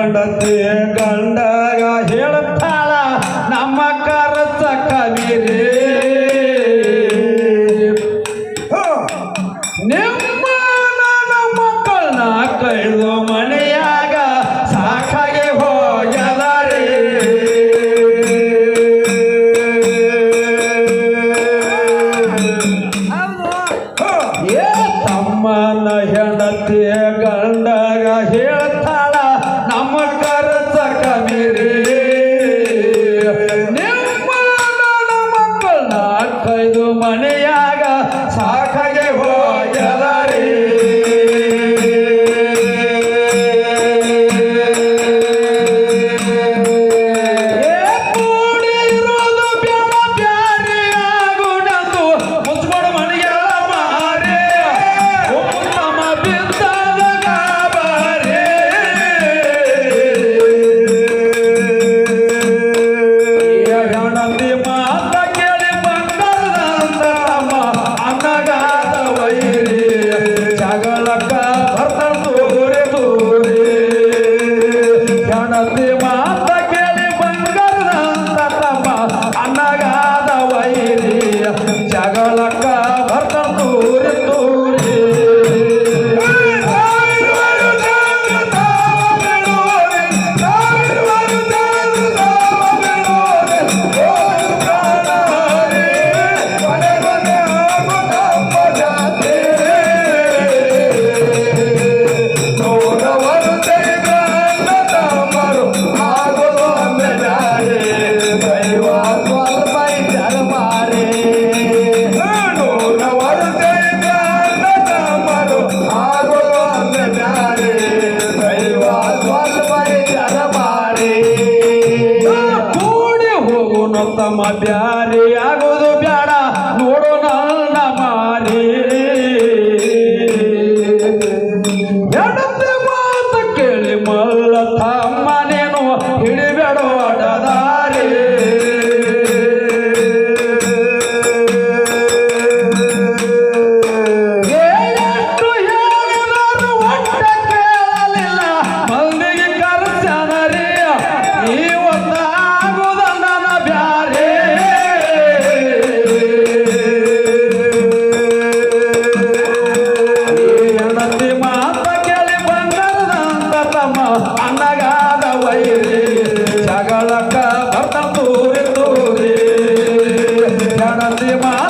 ಹೆಂಡತಿ ಗಂಡಗ ಹೇಳ್ತಾಳ ಹೆಂಡತಿ ಮಾತ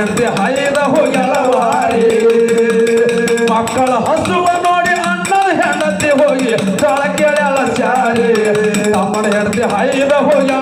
ಹೆಂಡತಿ ಹೈದ ಹೋಗಿ ಮಕ್ಕಳ ಹಸುವ ನೋಡಿ ಅಣ್ಣನ ಹೆಂಡತಿ ಹೋಗಿ ಕೆಳ ಸಾರಿ ಅಮ್ಮನ ಹೆಂಡತಿ ಹೈದ ಹೋಗಿ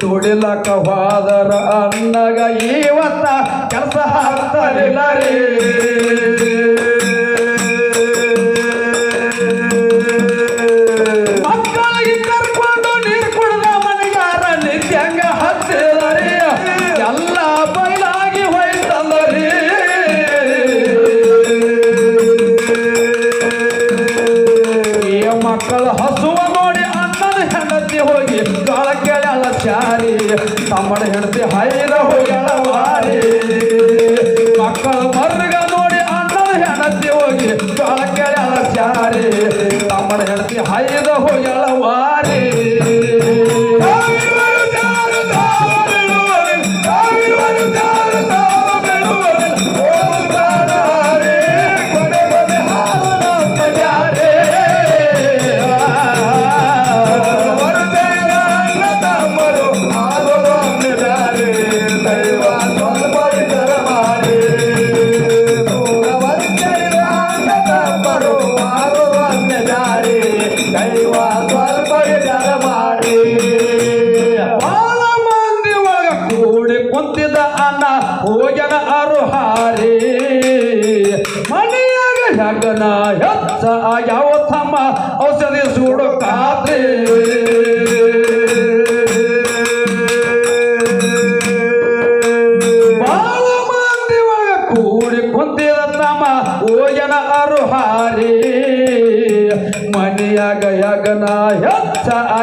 ತುಳಿಲಕ ಹೋದರ ಅನ್ನಗ ಇವತ್ತ ಕೆಲಸ ಹಾಕ್ತಾರೆ señores.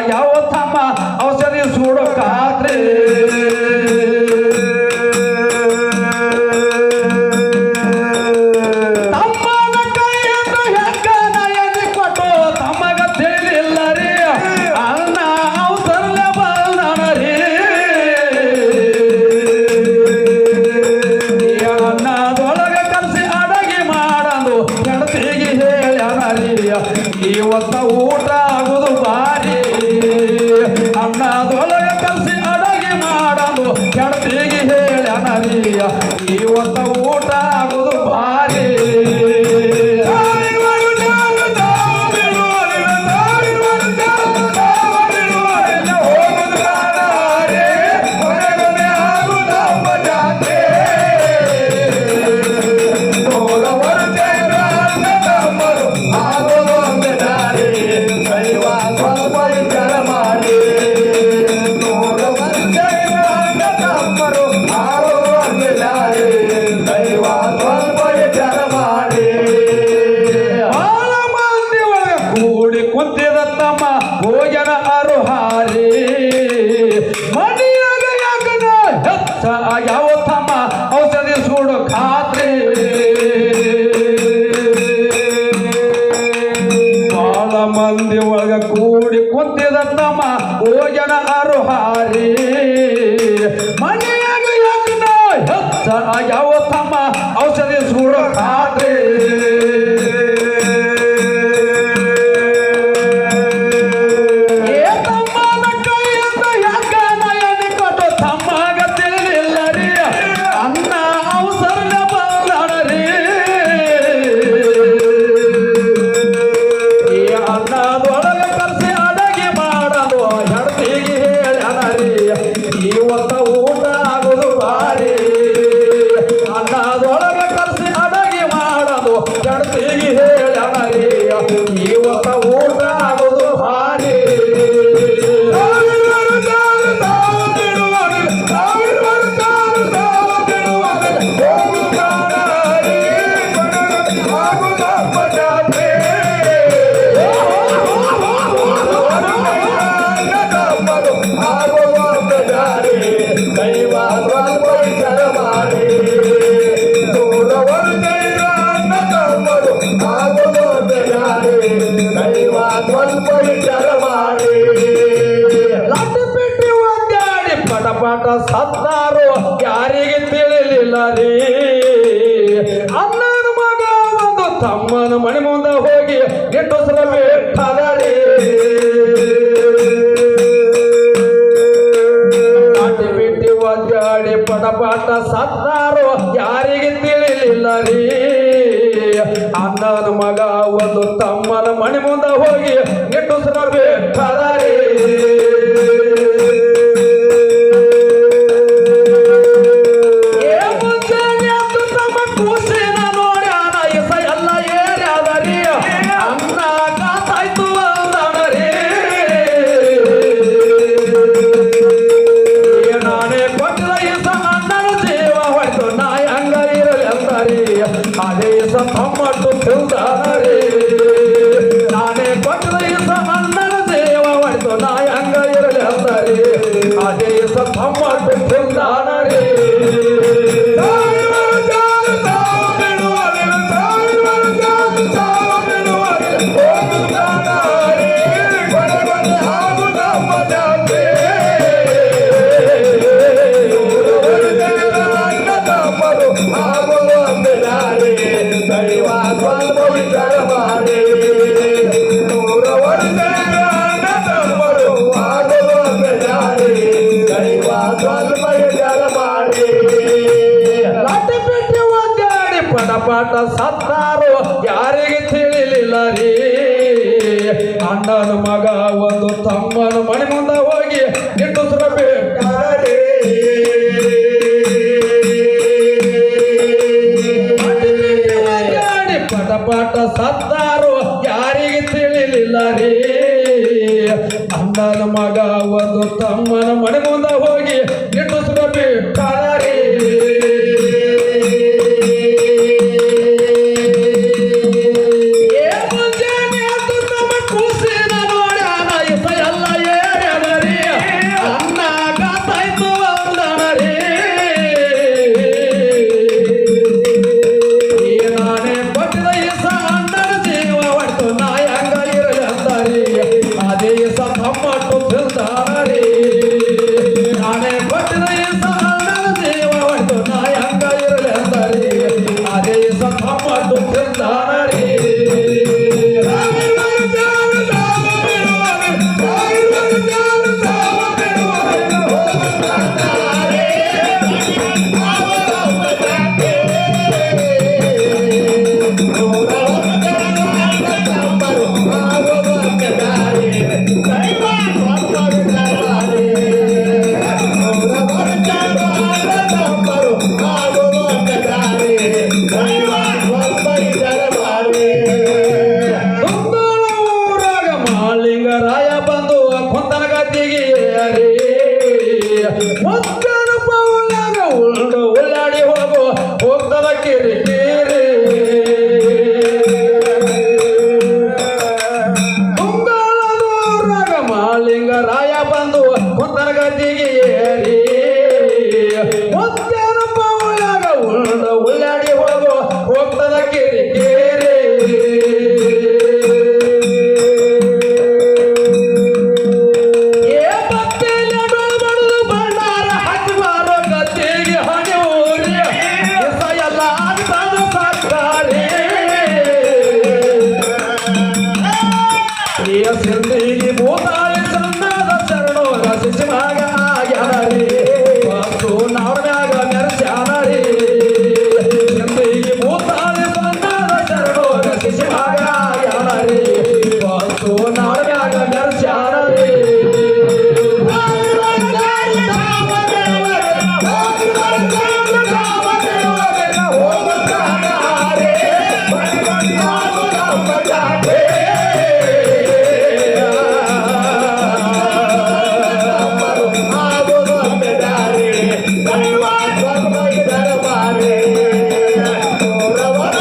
ಯಾವ ತಮ್ಮ ಔಷಧಿ ಸುಡೋಕಾದ್ರೆ? ಜನರಿಯ ಇವತ್ತ ಊಟ ಆಗುದು ಭಾರಿ. Hare ರಾಯ ಬಂದು ಕುಂತನ ಗದ್ದಿಗೆ ಏರಿ.